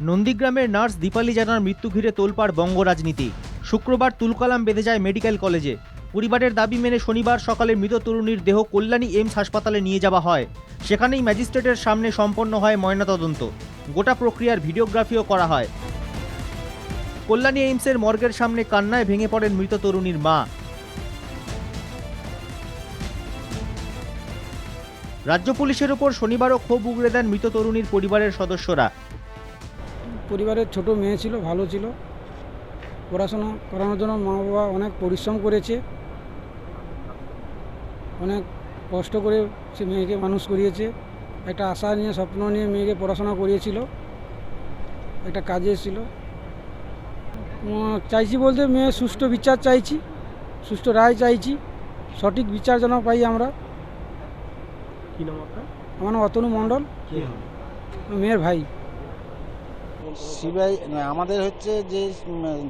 নন্দীগ্রামের নার্স দীপালি জানার মৃত্যু ঘিরে তোলপাড় বঙ্গ রাজনীতি। শুক্রবার তুলকালাম বেঁধে যায় মেডিকেল কলেজে। পরিবারের দাবি মেনে শনিবার সকালে মৃত তরুণীর দেহ কল্যাণী এইমস হাসপাতালে নিয়ে যাওয়া হয়। সেখানেই ম্যাজিস্ট্রেটের সামনে সম্পন্ন হয় ময়নাতদন্ত। গোটা প্রক্রিয়ার ভিডিওগ্রাফিও করা হয়। কল্যাণী এইমসের মর্গের সামনে কান্নায় ভেঙে পড়েন মৃত তরুণীর মা। রাজ্য পুলিশের ওপর শনিবারও ক্ষোভ উগড়ে দেন মৃত তরুণীর পরিবারের সদস্যরা। পরিবারের ছোট মেয়ে ছিল ভালো ছিল। পড়াশোনা করানোর জন্য মা বাবা অনেক পরিশ্রম করেছে। অনেক কষ্ট করে সে মেয়েকে মানুষ করিয়েছে। একটা আশা নিয়ে স্বপ্ন নিয়ে মেয়েকে পড়াশোনা করিয়েছিল। একটা কাজে এসেছিল। চাইছি বলতে মেয়ে সুষ্ঠু বিচার চাইছি সুষ্ঠু রায় চাইছি। সঠিক বিচার যেন পাই আমরা। কি নাম আপনার? আমার নাম অতনু মণ্ডল। মেয়ের ভাই। সিবিআই আমাদের হচ্ছে যে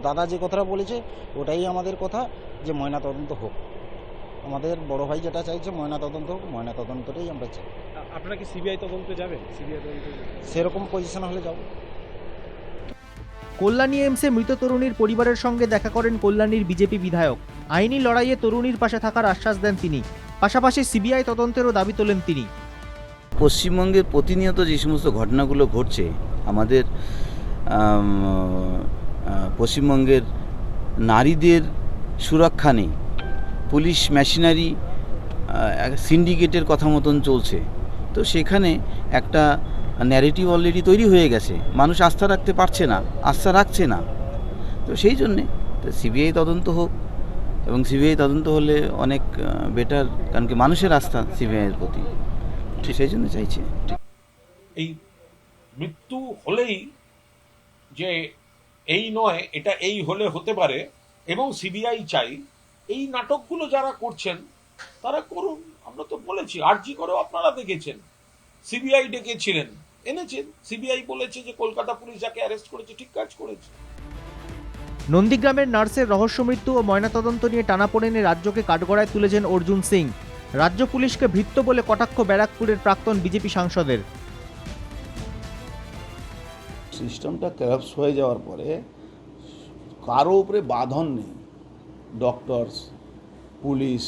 দাদা যে কথাটা বলেছে ওটাই আমাদের কথা যে ময়না তদন্ত হোক। আমাদের বড় ভাই যেটা চাইছে ময়না তদন্ত হোক ময়না তদন্তটাই আমরা চাই। আপনারা কি সিবিআই তদন্তে যাবেন? সিবিআই তদন্তে সেরকম পজিশন হলে যাব। কল্যাণী এমসে মৃত তরুণীর পরিবারের সঙ্গে দেখা করেন কল্যাণীর বিজেপি বিধায়ক। আইনি লড়াইয়ে তরুণীর পাশে থাকার আশ্বাস দেন তিনি। পাশাপাশি সিবিআই তদন্তেরও দাবি তোলেন তিনি। পশ্চিমবঙ্গের প্রতিনিয়ত যে সমস্ত ঘটনাগুলো ঘটছে, আমাদের পশ্চিমবঙ্গের নারীদের সুরক্ষা নেই, পুলিশ মেশিনারি সিন্ডিকেটের কথা মতন চলছে। তো সেখানে একটা ন্যারেটিভ অলরেডি তৈরি হয়ে গেছে, মানুষ আস্থা রাখতে পারছে না, আস্থা রাখছে না। তো সেই জন্যে সিবিআই তদন্ত হোক, এবং সিবিআই তদন্ত হলে অনেক বেটার কারণ কি মানুষের আস্থা সিবিআইয়ের প্রতি। সেই জন্য চাইছি। এই মৃত্যু হলেই যে এই নয় এটা এই হলে হতে পারে এবং সিবিআই চাই এই নাটকগুলো যারা করছেন তারা করুন আমরা তো বলেছি আরজি করেও আপনারা দেখেছেন সিবিআই ডেকেছিলেন এনেছেন সিবিআই বলেছে যে কলকাতা পুলিশ যাকে অ্যারেস্ট করেছে ঠিক কাজ করেছে। নন্দীগ্রামের নার্সের রহস্য মৃত্যু ও ময়নাতদন্ত নিয়ে টানাপোড়েনে রাজ্যকে কাঠগড়ায় তুলেছেন অর্জুন সিং। রাজ্য পুলিশকে ভৃত্য বলে কটাক্ষ ব্যারাকপুরের প্রাক্তন বিজেপি সাংসদের। সিস্টেমটা ক্যালাপস হয়ে যাওয়ার পরে কারও উপরে বাঁধন নেই। ডক্টরস পুলিশ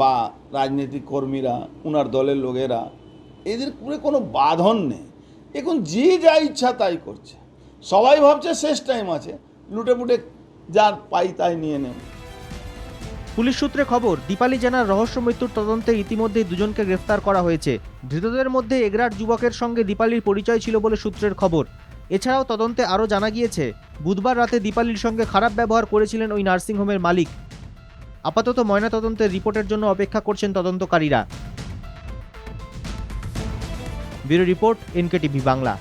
বা রাজনৈতিক কর্মীরা ওনার দলের লোকেরা, এদের উপরে কোনো বাঁধন নেই। এখন যে যা ইচ্ছা তাই করছে। সবাই ভাবছে শেষ টাইম আছে লুটে পুটে যা পাই তাই নিয়ে নেব। পুলিশ সূত্রে খবর, দীপালি জানার রহস্য মৃত্যুর তদন্তে ইতিমধ্যেই দুজনকে গ্রেফতার করা হয়েছে। ধৃতদের মধ্যে এগরার যুবকের সঙ্গে দীপালির পরিচয় ছিল বলে সূত্রের খবর। এছাড়াও তদন্তে আরও জানা গিয়েছে, বুধবার রাতে দীপালির সঙ্গে খারাপ ব্যবহার করেছিলেন ওই নার্সিংহোমের মালিক। আপাতত ময়নাতদন্তের রিপোর্টের জন্য অপেক্ষা করছেন তদন্তকারীরা। Bureau report, NKTV Bangla.